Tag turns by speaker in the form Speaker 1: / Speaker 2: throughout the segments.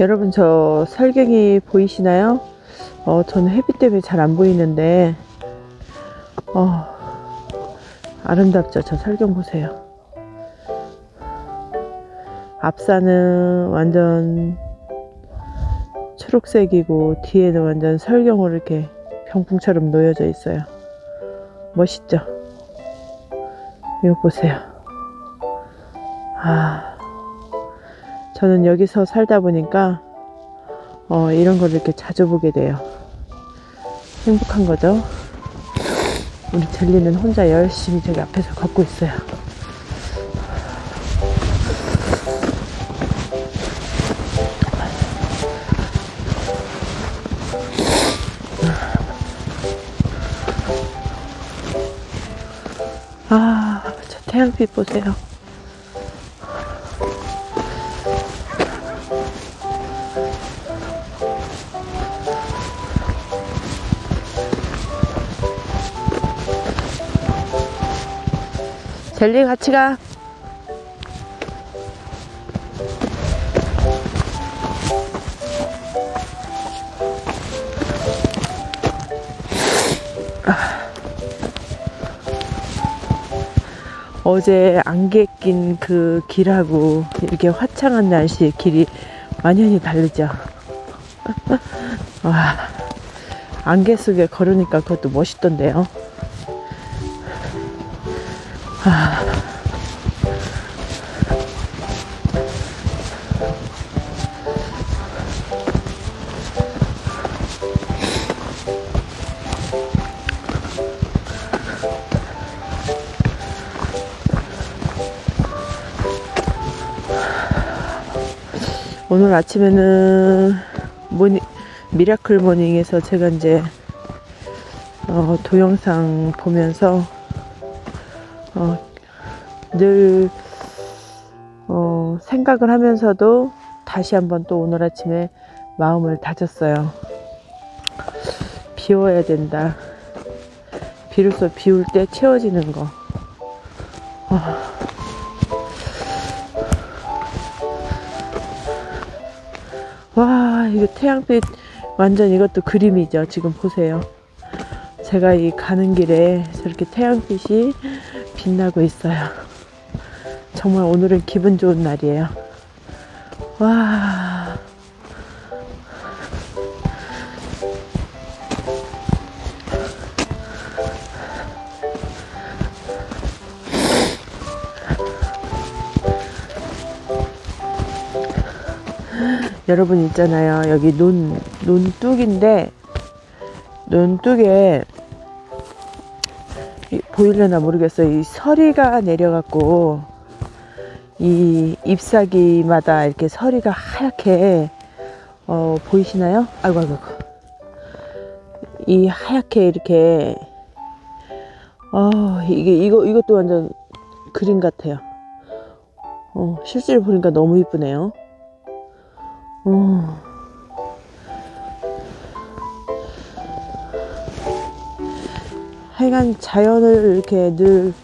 Speaker 1: 여러분 저 설경이 보이시나요? 어, 저는 햇빛 때문에 잘 안 보이는데 어, 아름답죠? 저 설경 보세요. 앞산은 완전 초록색이고 뒤에는 완전 설경으로 이렇게 병풍처럼 놓여져 있어요. 멋있죠? 이거 보세요. 아, 저는 여기서 살다 보니까 어, 이런 걸 이렇게 자주 보게 돼요. 행복한 거죠? 우리 젤리는 혼자 열심히 저기 앞에서 걷고 있어요. 아, 저 태양빛 보세요. 젤리 같이 가. 어제 안개 낀 그 길하고 이렇게 화창한 날씨의 길이 완전히 다르죠. 와, 안개 속에 걸으니까 그것도 멋있던데요. 아. 오늘 아침에는 모니, 미라클 모닝에서 제가 이제 어, 동영상 보면서 어, 늘 어, 생각을 하면서도 다시 한번 또 오늘 아침에 마음을 다졌어요. 비워야 된다. 비로소 비울 때 채워지는 거. 아. 와, 이거 태양빛 완전 이것도 그림이죠. 지금 보세요. 제가 이 가는 길에 저렇게 태양빛이 빛나고 있어요. 정말 오늘은 기분 좋은 날이에요. 와. 여러분 있잖아요. 여기 논, 논뚝인데, 논뚝에, 이- 보이려나 모르겠어요. 이 서리가 내려갖고, 이 잎사귀마다 이렇게 서리가 하얗게, 어, 보이시나요? 아이고, 아이고. 이 하얗게 이렇게, 어, 이게, 이거, 이것도 완전 그림 같아요. 어, 실제로 보니까 너무 이쁘네요. 어. 하여간 자연을 이렇게 늘,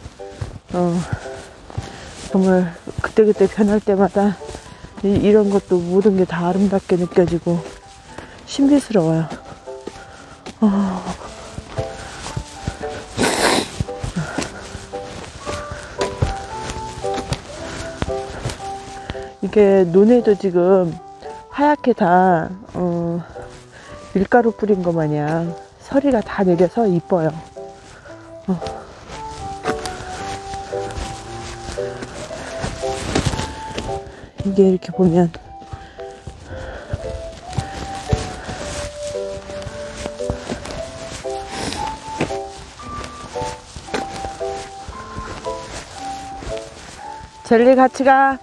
Speaker 1: 어, 정말 그때그때 변할 때마다 이, 런 것도 모든 게 다 아름답게 느껴지고 신비스러워요. 어. 이게 논에도 지금 하얗게 다 어, 밀가루 뿌린 것 마냥 서리가 다 내려서 이뻐요. 이게 이렇게 보면 젤리 같이 가.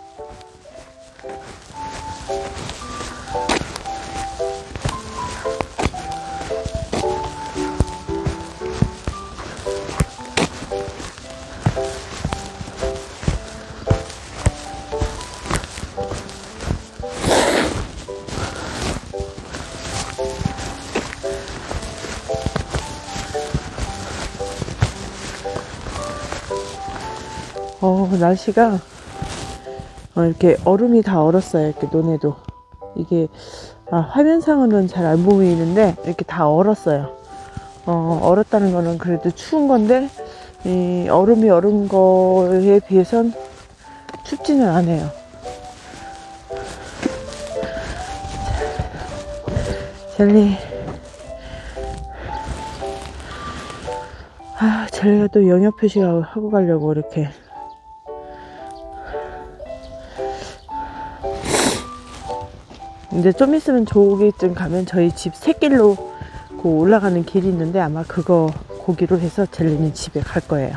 Speaker 1: 날씨가 어, 이렇게 얼음이 다 얼었어요. 이렇게 논에도. 이게 아, 화면상으로는 잘 안 보이는데 이렇게 다 얼었어요. 어, 얼었다는 거는 그래도 추운 건데 이 얼음이 얼은 거에 비해선 춥지는 않아요. 젤리. 아, 젤리가 또 영역 표시하고 하고 가려고 이렇게. 이제 좀 있으면 저기쯤 가면 저희 집 새길로 그 올라가는 길이 있는데 아마 그거 고기로 해서 젤리는 집에 갈 거예요.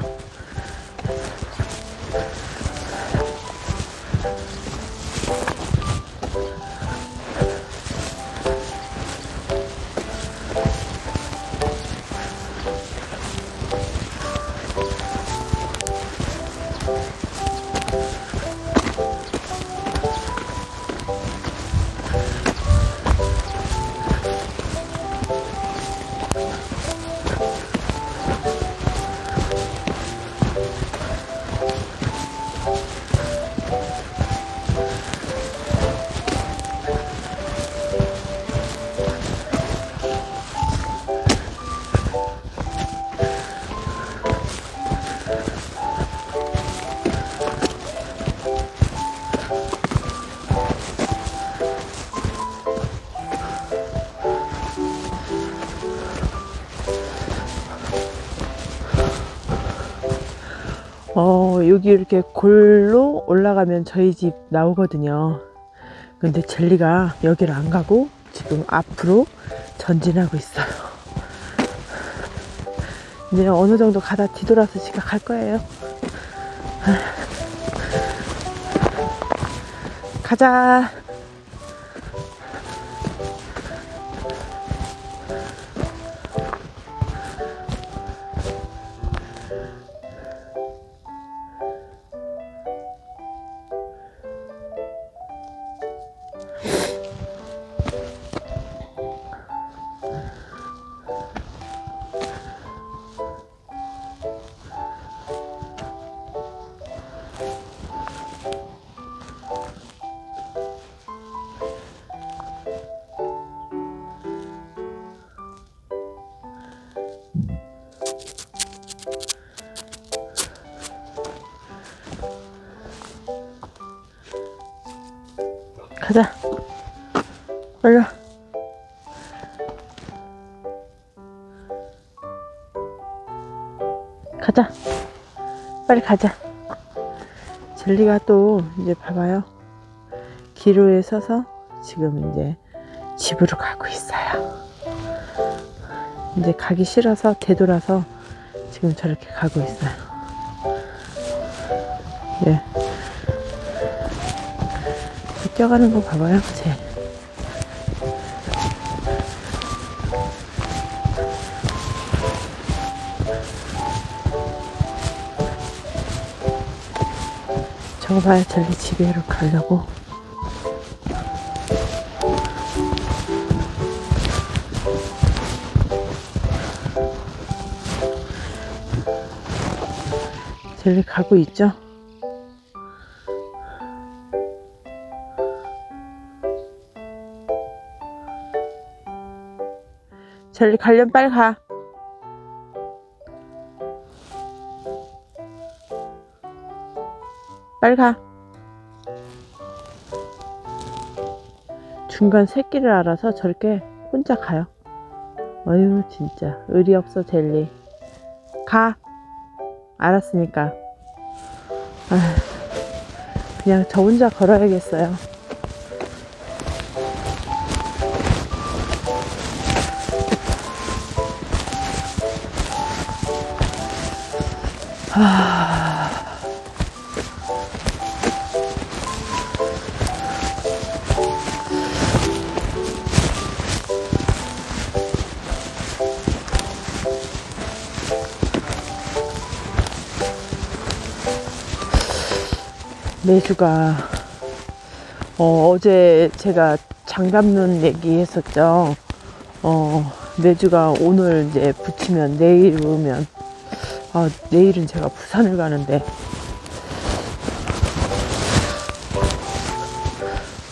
Speaker 1: 어, 여기 이렇게 골로 올라가면 저희 집 나오거든요. 근데 젤리가 여기를 안 가고 지금 앞으로 전진하고 있어요. 이제 어느 정도 가다 뒤돌아서 갈 거예요. 가자. 가자. 빨리 와. 가자. 빨리 가자. 젤리가 또 이제 봐봐요. 기로에 서서 지금 이제 집으로 가고 있어요. 이제 가기 싫어서 되돌아서 지금 저렇게 가고 있어요. 네. 뛰어가는 거 봐봐요, 쟤. 저거 봐요, 젤리 집에로 가려고. 젤리 가고 있죠? 젤리 가려면 빨리 가. 빨리 가. 중간 새끼를 알아서 저렇게 혼자 가요. 어휴, 진짜. 의리 없어, 젤리. 가. 알았으니까. 아휴, 그냥 저 혼자 걸어야겠어요. 매주가 어, 어제 제가 장담론 얘기 했었죠. 어, 매주가 오늘 이제 붙이면 내일 오면 아, 내일은 제가 부산을 가는데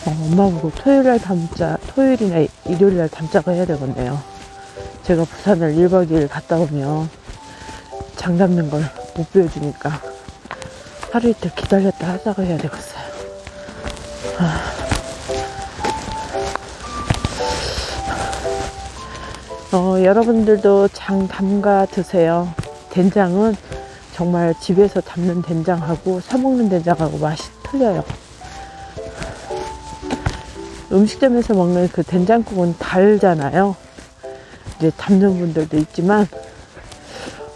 Speaker 1: 엄마 보고 토요일 날 담자, 토요일이나 일요일 날 담자고 해야 되겠네요. 제가 부산을 1박 2일 갔다 오면 장 잡는 걸 못 보여주니까 하루 이틀 기다렸다 하자고 해야 되겠어요. 어, 여러분들도 장 담가 드세요. 된장은 정말 집에서 담는 된장하고 사먹는 된장하고 맛이 틀려요. 음식점에서 먹는 그 된장국은 달잖아요. 이제 담는 분들도 있지만,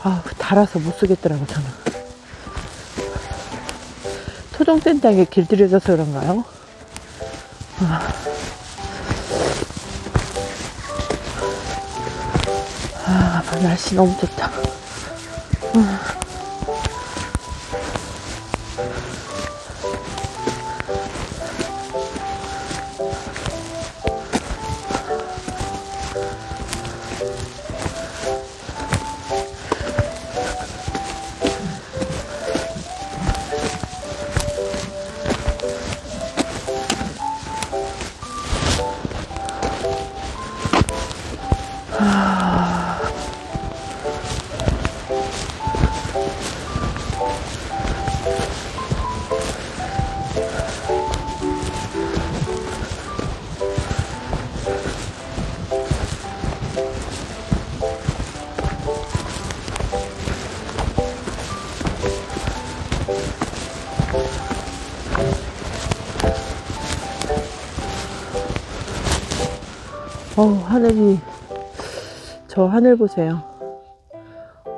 Speaker 1: 아 달아서 못 쓰겠더라고, 저는. 토종 된장에 길들여져서 그런가요? 아, 날씨 너무 좋다. 어 저 하늘 보세요.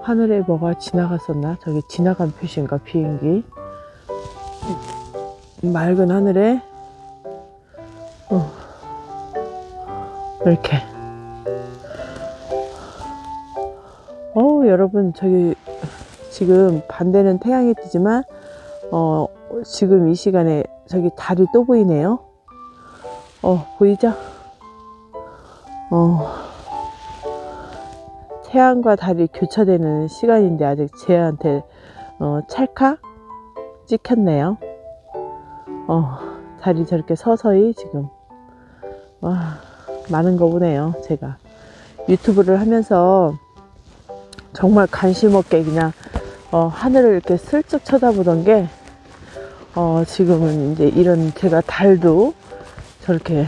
Speaker 1: 하늘에 뭐가 지나갔었나? 저기 지나간 표시인가, 비행기. 맑은 하늘에, 어, 이렇게. 어우, 여러분, 저기, 지금 반대는 태양이 뜨지만, 어, 지금 이 시간에 저기 달이 또 보이네요. 어, 보이죠? 어, 태양과 달이 교차되는 시간인데 아직 쟤한테 어, 찰칵 찍혔네요. 어, 달이 저렇게 서서히 지금 와 많은 거 보네요. 제가 유튜브를 하면서 정말 관심 없게 그냥 어, 하늘을 이렇게 슬쩍 쳐다보던 게 어, 지금은 이제 이런 제가 달도 저렇게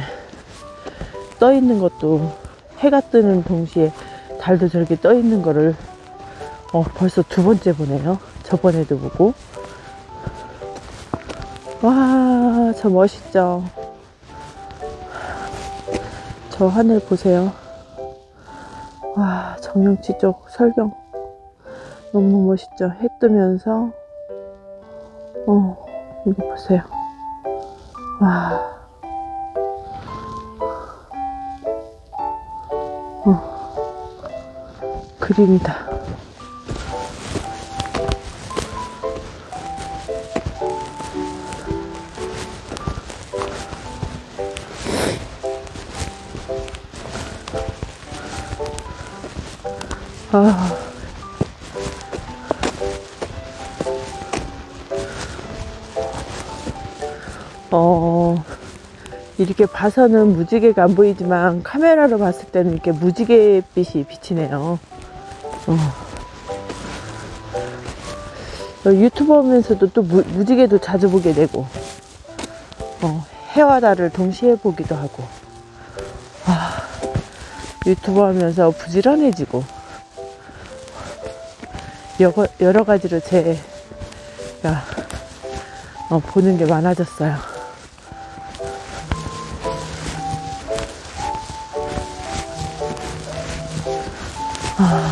Speaker 1: 떠 있는 것도 해가 뜨는 동시에 달도 저렇게 떠 있는 거를 어, 벌써 두 번째 보네요. 저번에도 보고. 와, 저 멋있죠? 저 하늘 보세요. 와, 정령치 쪽 설경. 너무 멋있죠? 해 뜨면서. 어, 여기 보세요. 와. 그림이다. 아. 어, 이렇게 봐서는 무지개가 안 보이지만 카메라로 봤을 때는 이렇게 무지개 빛이 비치네요. 어. 어 유튜버 하면서도 또 무, 무지개도 자주 보게 되고 어, 해와 달을 동시에 보기도 하고 아, 유튜브 하면서 부지런해지고 여러, 여러 가지로 제가 아, 어, 보는 게 많아졌어요. 아.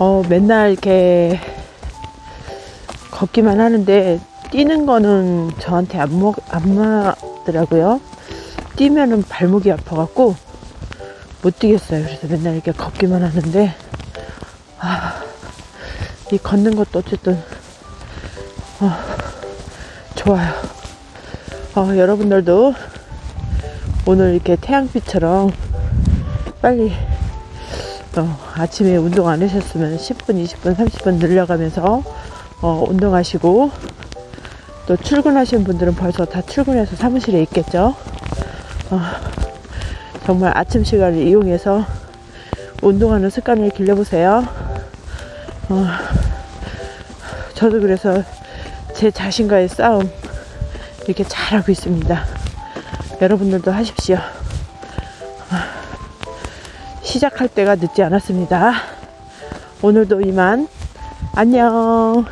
Speaker 1: 어, 맨날 이렇게 걷기만 하는데 뛰는 거는 저한테 안, 먹, 안 맞더라고요. 뛰면은 발목이 아파갖고 못 뛰겠어요. 그래서 맨날 이렇게 걷기만 하는데 아, 이 걷는 것도 어쨌든 어, 좋아요. 어, 여러분들도 오늘 이렇게 태양빛처럼 빨리 어, 아침에 운동 안 하셨으면 10분, 20분, 30분 늘려가면서 어, 운동하시고 또 출근하시는 분들은 벌써 다 출근해서 사무실에 있겠죠. 어, 정말 아침 시간을 이용해서 운동하는 습관을 길러보세요. 어, 저도 그래서 제 자신과의 싸움 이렇게 잘하고 있습니다. 여러분들도 하십시오. 시작할 때가 늦지 않았습니다. 오늘도 이만 안녕.